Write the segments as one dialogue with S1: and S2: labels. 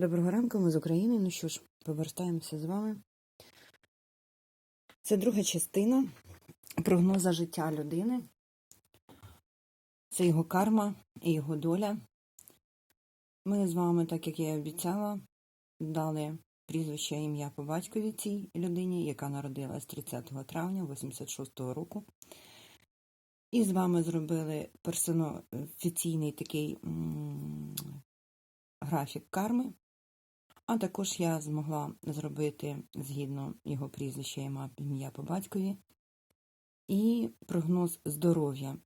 S1: Доброго ранку, ми з України. Ну що ж, повертаємося з вами. Це друга частина прогноза життя людини. Це його карма і його доля. Ми з вами, так як я і обіцяла, дали прізвище ім'я по батькові цій людині, яка народилась 30 травня 86-го року. І з вами зробили персонофіційний такий м, графік карми. А також я змогла зробити згідно його прізвища і ім'я по батькові і прогноз здоров'я.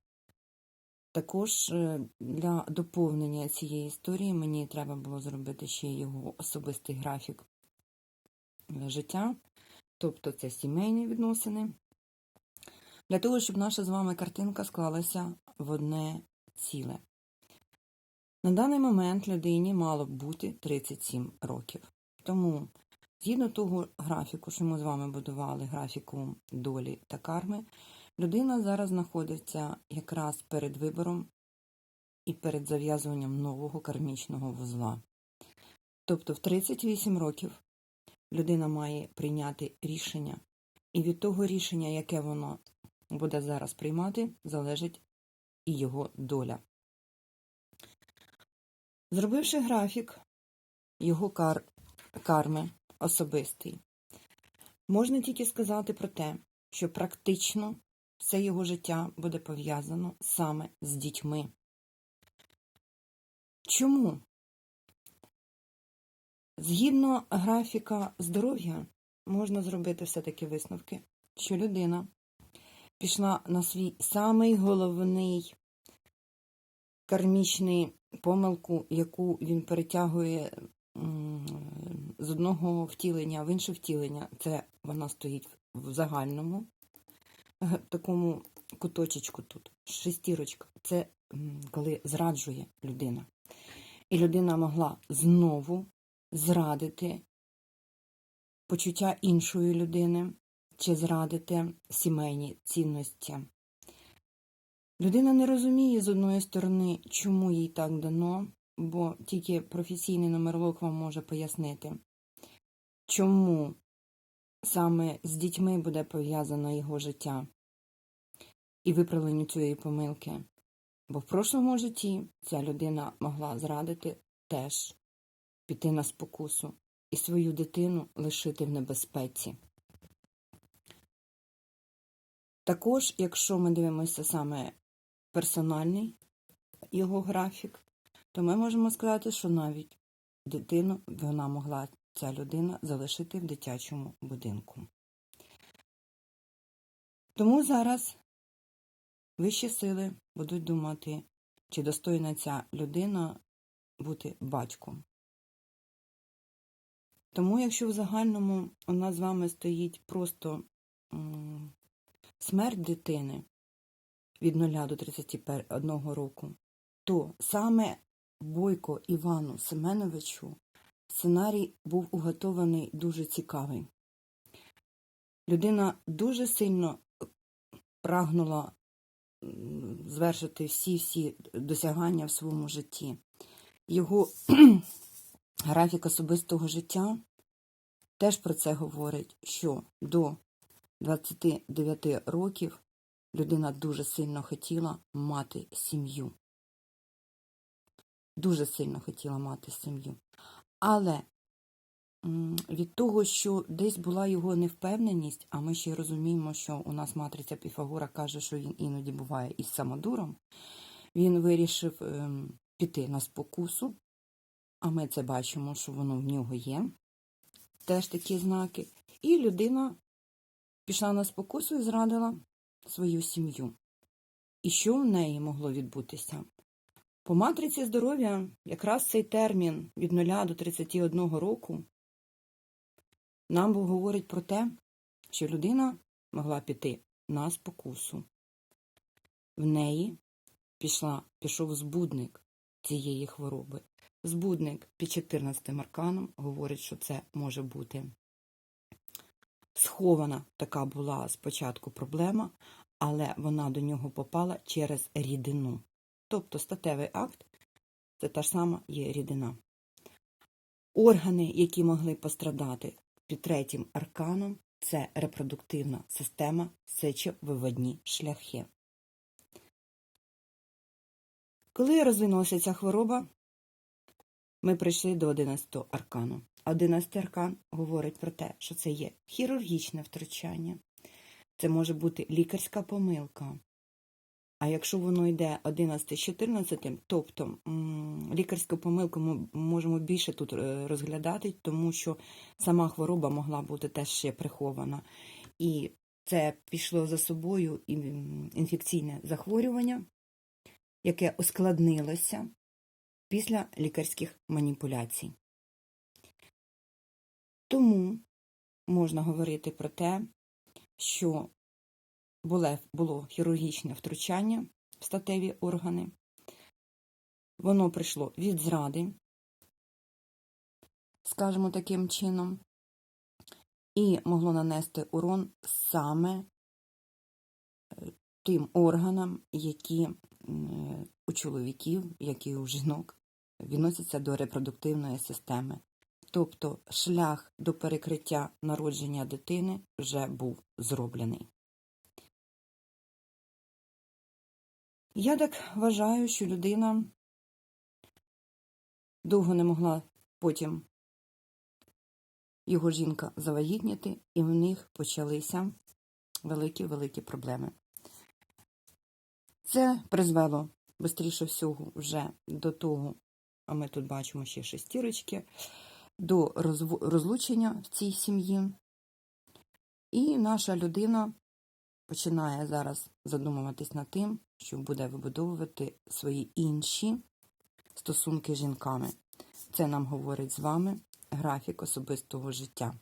S1: Також е, для доповнення цієї історії мені треба було зробити ще його особистий графік життя, тобто це сімейні відносини, для того, щоб наша з вами картинка склалася в одне ціле. На даний момент людині мало б бути 37 років. Тому, згідно того графіку, що ми з вами будували, графіку долі та карми, людина зараз знаходиться якраз перед вибором і перед зав'язуванням нового кармічного вузла. Тобто в 38 років людина має прийняти рішення, і від того рішення, яке воно буде зараз приймати, залежить і його доля. Зробивши графік його кар... карми особистий, можна тільки сказати про те, що практично все його життя буде пов'язано саме з дітьми. Чому? Згідно графіка здоров'я, можна зробити все-таки висновки, що людина пішла на свій самий головний кармічний помилку, яку він перетягує з одного втілення в інше втілення. Це вона стоїть в загальному такому куточечку тут, шестірочка. Це коли зраджує людина. І людина могла знову зрадити почуття іншої людини чи зрадити сімейні цінності. Людина не розуміє з одної сторони, чому їй так дано, бо тільки професійний нумеролог вам може пояснити, чому саме з дітьми буде пов'язано його життя і виправлення цієї помилки. Бо в прошлому житті ця людина могла зрадити теж піти на спокусу і свою дитину лишити в небезпеці. Також, якщо ми дивимося саме персональний його графік, то ми можемо сказати, що навіть дитину вона могла ця людина залишити в дитячому будинку. Тому зараз вищі сили будуть думати, чи достойна ця людина бути батьком. Тому, якщо в загальному у нас з вами стоїть просто смерть дитини від 0 до 31 року, то саме Бойко Івану Семеновичу сценарій був уготований дуже цікавий. Людина дуже сильно прагнула звершити всі-всі досягання в своєму житті. Його графік особистого життя теж про це говорить, що до 29 років людина дуже сильно хотіла мати сім'ю. Дуже сильно хотіла мати сім'ю. Але від того, що десь була його невпевненість, а ми ще розуміємо, що у нас матриця Піфагора каже, що він іноді буває із самодуром, він вирішив ем, піти на спокусу, а ми це бачимо, що воно в нього є. Теж такі знаки. І людина пішла на спокусу і зрадила свою сім'ю. І що в неї могло відбутися? По матриці здоров'я якраз цей термін від 0 до 31 року нам говорить про те, що людина могла піти на спокусу. В неї пішла, пішов збудник цієї хвороби. Збудник під 14 арканом говорить, що це може бути схована така була спочатку проблема, але вона до нього попала через рідину. Тобто статевий акт це та ж сама є рідина. Органи, які могли пострадати під третім арканом, це репродуктивна система, сечовиводні шляхи. Коли розвинулася ця хвороба, ми прийшли до 11 аркану. А 11 аркан говорить про те, що це є хірургічне втручання, це може бути лікарська помилка. А якщо воно йде 11-14, тобто лікарську помилку ми можемо більше тут е, розглядати, тому що сама хвороба могла бути теж ще прихована. І це пішло за собою інфекційне захворювання, яке ускладнилося після лікарських маніпуляцій. Тому можна говорити про те, що було, хірургічне втручання в статеві органи. Воно прийшло від зради, скажімо таким чином, і могло нанести урон саме е, тим органам, які е, у чоловіків, як і у жінок, відносяться до репродуктивної системи. Тобто шлях до перекриття народження дитини вже був зроблений. Я так вважаю, що людина довго не могла потім його жінка завагітніти, і в них почалися великі-великі проблеми. Це призвело, швидше всього, вже до того, а ми тут бачимо ще шестірочки, до розлучення в цій сім'ї. І наша людина починає зараз задумуватись над тим, що буде вибудовувати свої інші стосунки з жінками. Це нам говорить з вами графік особистого життя.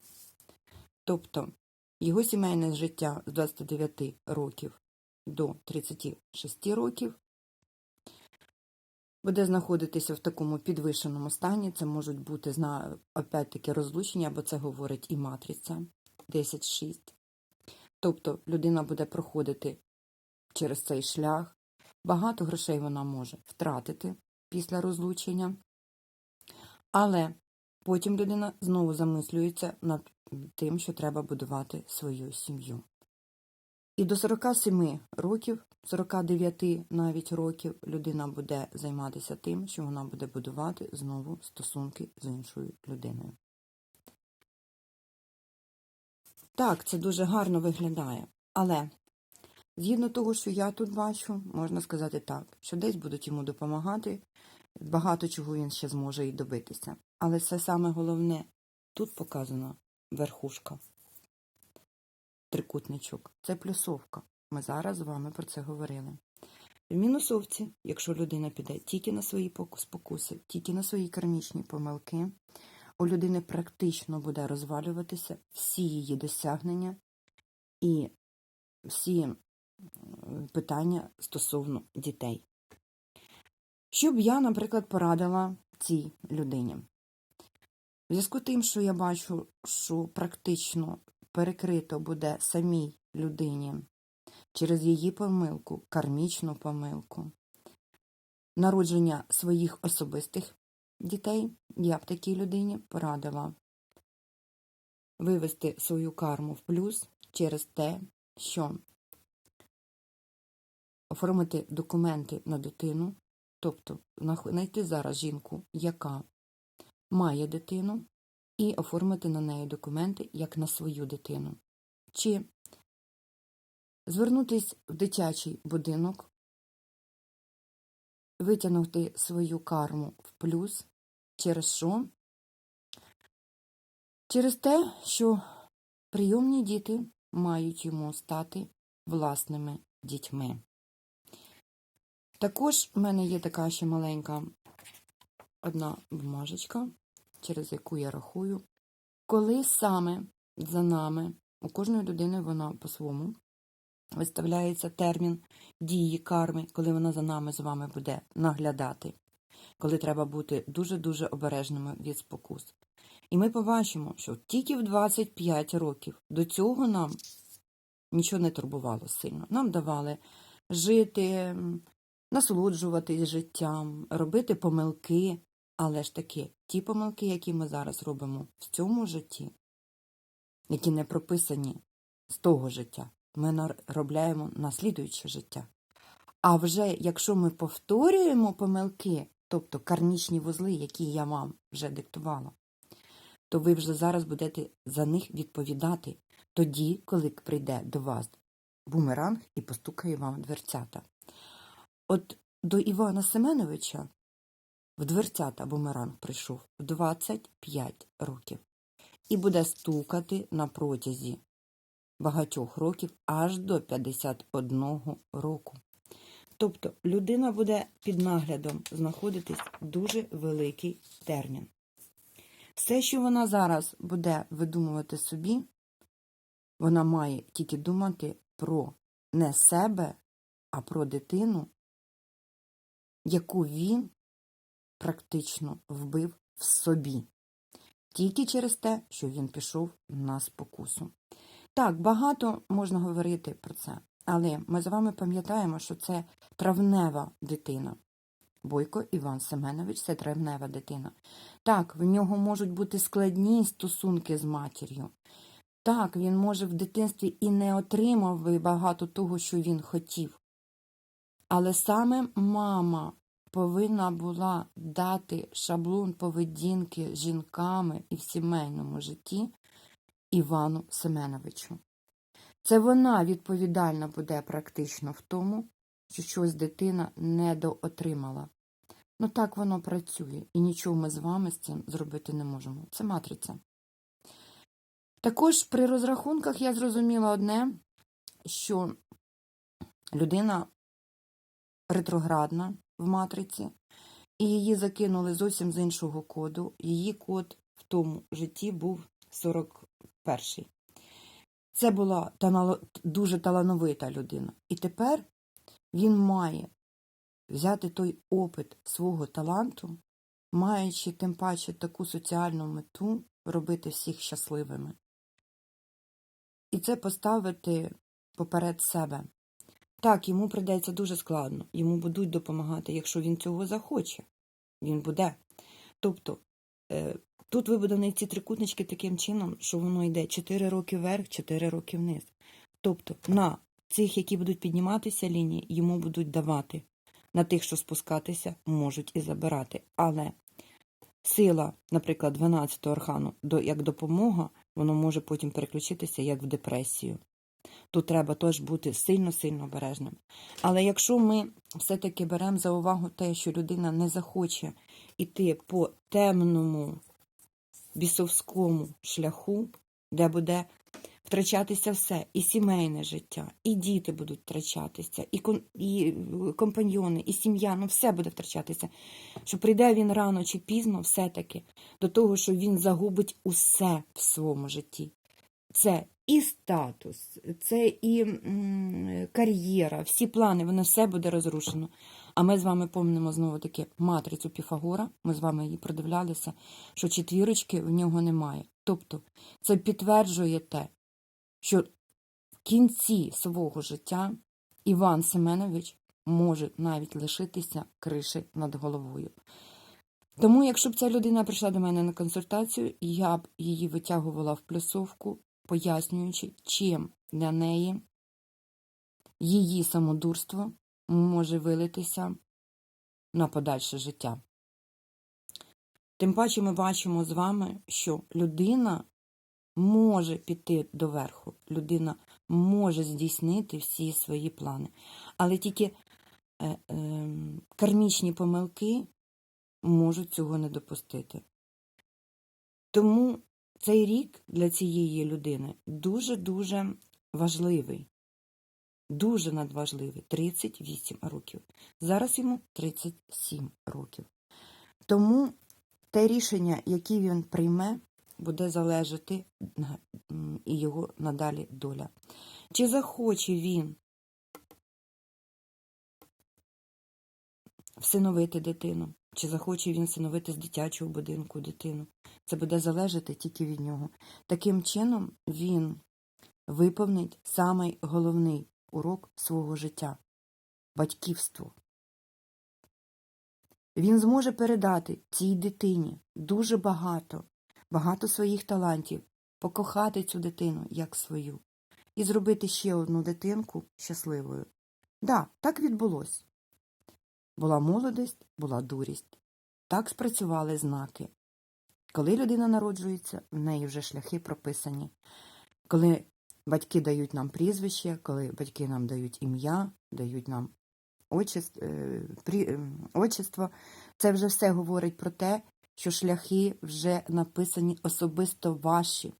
S1: Тобто його сімейне життя з 29 років до 36 років буде знаходитися в такому підвищеному стані. Це можуть бути, опять-таки, розлучення, бо це говорить і матриця 10-6. Тобто людина буде проходити через цей шлях. Багато грошей вона може втратити після розлучення, але потім людина знову замислюється над тим, що треба будувати свою сім'ю. І до 47 років, 49 навіть років, людина буде займатися тим, що вона буде будувати знову стосунки з іншою людиною. Так, це дуже гарно виглядає, але згідно того, що я тут бачу, можна сказати так, що десь будуть йому допомагати, багато чого він ще зможе і добитися. Але це саме головне, тут показана верхушка, трикутничок, це плюсовка. Ми зараз з вами про це говорили. В мінусовці, якщо людина піде тільки на свої спокуси, тільки на свої кармічні помилки, у людини практично буде розвалюватися всі її досягнення і всі питання стосовно дітей. Що б я, наприклад, порадила цій людині? В зв'язку з тим, що я бачу, що практично перекрито буде самій людині через її помилку, кармічну помилку, народження своїх особистих дітей, я б такій людині порадила вивести свою карму в плюс через те, що оформити документи на дитину, тобто знайти зараз жінку, яка має дитину, і оформити на неї документи як на свою дитину. Чи звернутись в дитячий будинок, витягнути свою карму в плюс, через що? Через те, що прийомні діти мають йому стати власними дітьми. Також в мене є така ще маленька одна бумажечка, через яку я рахую, коли саме за нами, у кожної людини вона по-своєму, виставляється термін дії карми, коли вона за нами з вами буде наглядати, коли треба бути дуже-дуже обережними від спокус. І ми побачимо, що тільки в 25 років до цього нам нічого не турбувало сильно. Нам давали жити, насолоджуватись життям, робити помилки, Але ж таки, ті помилки, які ми зараз робимо в цьому житті, які не прописані з того життя, ми наробляємо на слідуюче життя. А вже якщо ми повторюємо помилки, тобто кармічні вузли, які я вам вже диктувала, то ви вже зараз будете за них відповідати тоді, коли прийде до вас бумеранг і постукає вам дверцята. От до Івана Семеновича в дверцята бумеранг прийшов в 25 років і буде стукати на протязі багатьох років аж до 51 року. Тобто людина буде під наглядом знаходитись дуже великий термін. Все, що вона зараз буде видумувати собі, вона має тільки думати про не себе, а про дитину, яку він практично вбив в собі. Тільки через те, що він пішов на спокусу. Так, багато можна говорити про це, але ми з вами пам'ятаємо, що це травнева дитина. Бойко Іван Семенович це травнева дитина. Так, в нього можуть бути складні стосунки з матір'ю. Так, він може в дитинстві і не отримав багато того, що він хотів. Але саме мама повинна була дати шаблон поведінки жінками і в сімейному житті Івану Семеновичу. Це вона відповідальна буде практично в тому, що щось дитина недоотримала. Ну так воно працює, і нічого ми з вами з цим зробити не можемо. Це матриця. Також при розрахунках я зрозуміла одне, що людина ретроградна в матриці, і її закинули зовсім з іншого коду. Її код в тому житті був 41-й. Це була дуже талановита людина. І тепер він має взяти той опит свого таланту, маючи тим паче таку соціальну мету робити всіх щасливими. І це поставити поперед себе. Так, йому прийдеться дуже складно, йому будуть допомагати, якщо він цього захоче. Він буде. Тобто, е, тут вибудовані ці трикутнички таким чином, що воно йде 4 роки вверх, 4 роки вниз. Тобто, на цих, які будуть підніматися лінії, йому будуть давати. На тих, що спускатися, можуть і забирати. Але сила, наприклад, 12-го архану, як допомога, воно може потім переключитися як в депресію. Тут треба теж бути сильно-сильно обережним. Але якщо ми все-таки беремо за увагу те, що людина не захоче йти по темному бісовському шляху, де буде втрачатися все, і сімейне життя, і діти будуть втрачатися, і, і е, компаньйони, і сім'я, ну все буде втрачатися. Що прийде він рано чи пізно, все-таки до того, що він загубить усе в своєму житті. Це і статус, це і кар'єра, всі плани, воно все буде розрушено. А ми з вами помнимо знову таки матрицю Піфагора, ми з вами її продивлялися, що четвірочки в нього немає. Тобто це підтверджує те, що в кінці свого життя Іван Семенович може навіть лишитися криші над головою. Тому, якщо б ця людина прийшла до мене на консультацію, я б її витягувала в плюсовку, пояснюючи, чим для неї її самодурство може вилитися на подальше життя. Тим паче ми бачимо з вами, що людина може піти до верху, людина може здійснити всі свої плани. Але тільки е, е, кармічні помилки можуть цього не допустити. Тому цей рік для цієї людини дуже-дуже важливий. Дуже надважливий 38 років. Зараз йому 37 років. Тому те рішення, яке він прийме, буде залежати і його надалі доля. Чи захоче він всиновити дитину, чи захоче він всиновити з дитячого будинку дитину. Це буде залежати тільки від нього. Таким чином він виповнить самий урок свого життя батьківство. Він зможе передати цій дитині дуже багато, багато своїх талантів, покохати цю дитину як свою і зробити ще одну дитинку щасливою. Да, так відбулось. Була молодість, була дурість. Так спрацювали знаки. Коли людина народжується, в неї вже шляхи прописані. Коли батьки дають нам прізвище, коли батьки нам дають ім'я, дають нам отчество, отчество, це вже все говорить про те, що шляхи вже написані особисто ваші.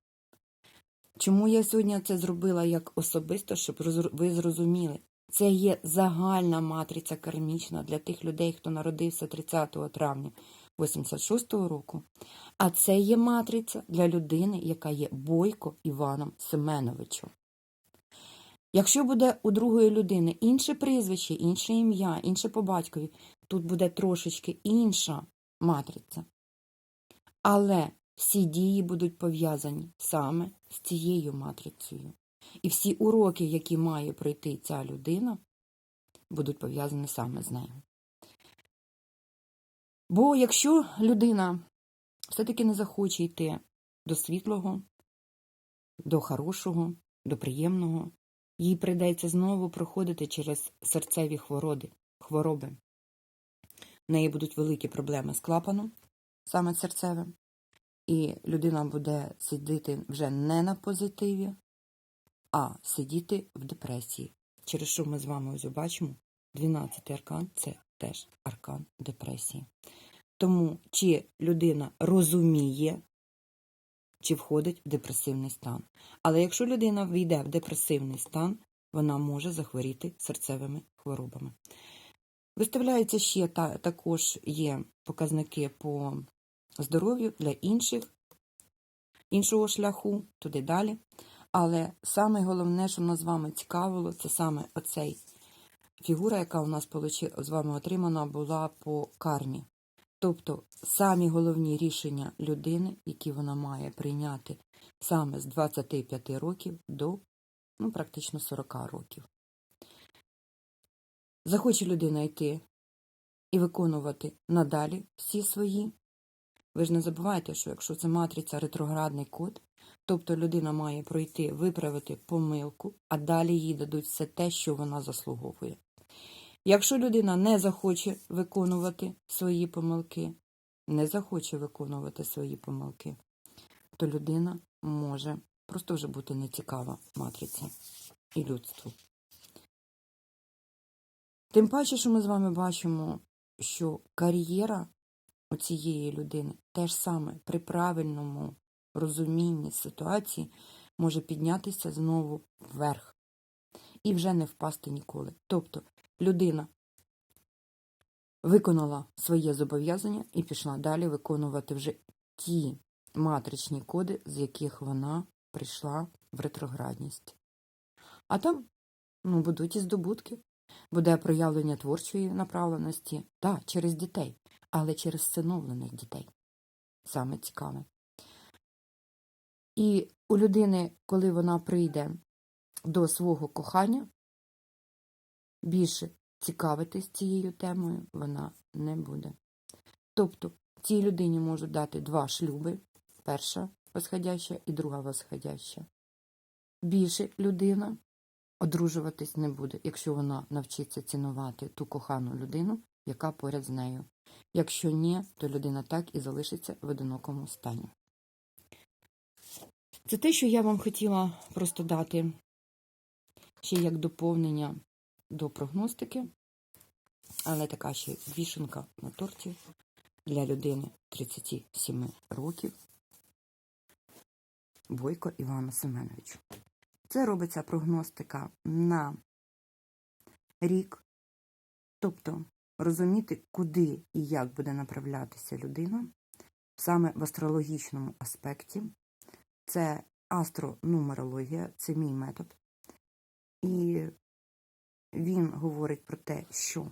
S1: Чому я сьогодні це зробила як особисто, щоб ви зрозуміли? Це є загальна матриця кармічна для тих людей, хто народився 30 травня 86-го року. А це є матриця для людини, яка є Бойко Іваном Семеновичем. Якщо буде у другої людини інше прізвище, інше ім'я, інше по батькові, тут буде трошечки інша матриця. Але всі дії будуть пов'язані саме з цією матрицею. І всі уроки, які має пройти ця людина, будуть пов'язані саме з нею. Бо якщо людина все-таки не захоче йти до світлого, до хорошого, до приємного, їй прийдеться знову проходити через серцеві хвороби. хвороби. В неї будуть великі проблеми з клапаном, саме серцевим, і людина буде сидіти вже не на позитиві, а сидіти в депресії. Через що ми з вами ось бачимо, 12-й аркан це теж аркан депресії. Тому чи людина розуміє, чи входить в депресивний стан. Але якщо людина війде в депресивний стан, вона може захворіти серцевими хворобами. Виставляється ще та, також є показники по здоров'ю для інших, іншого шляху, туди далі. Але саме головне, що нас з вами цікавило, це саме оцей фігура, яка у нас з вами отримана, була по кармі. Тобто самі головні рішення людини, які вона має прийняти саме з 25 років до ну, практично 40 років. Захоче людина йти і виконувати надалі всі свої. Ви ж не забувайте, що якщо це матриця ретроградний код, тобто людина має пройти, виправити помилку, а далі їй дадуть все те, що вона заслуговує. Якщо людина не захоче виконувати свої помилки, не захоче виконувати свої помилки, то людина може просто вже бути нецікава матриці і людству. Тим паче, що ми з вами бачимо, що кар'єра у цієї людини теж саме при правильному розумінні ситуації може піднятися знову вверх і вже не впасти ніколи. Тобто людина виконала своє зобов'язання і пішла далі виконувати вже ті матричні коди, з яких вона прийшла в ретроградність. А там ну, будуть і здобутки, буде проявлення творчої направленості, так, через дітей, але через всиновлених дітей. Саме цікаве. І у людини, коли вона прийде до свого кохання, більше цікавитись цією темою вона не буде. Тобто цій людині можуть дати два шлюби, перша восходяща і друга восходяща. Більше людина одружуватись не буде, якщо вона навчиться цінувати ту кохану людину, яка поряд з нею. Якщо ні, то людина так і залишиться в одинокому стані. Це те, що я вам хотіла просто дати ще як доповнення до прогностики, але така ще вішенка на торті для людини 37 років Бойко Івана Семеновичу. Це робиться прогностика на рік, тобто розуміти, куди і як буде направлятися людина саме в астрологічному аспекті. Це астронумерологія, це мій метод. І він говорить про те, що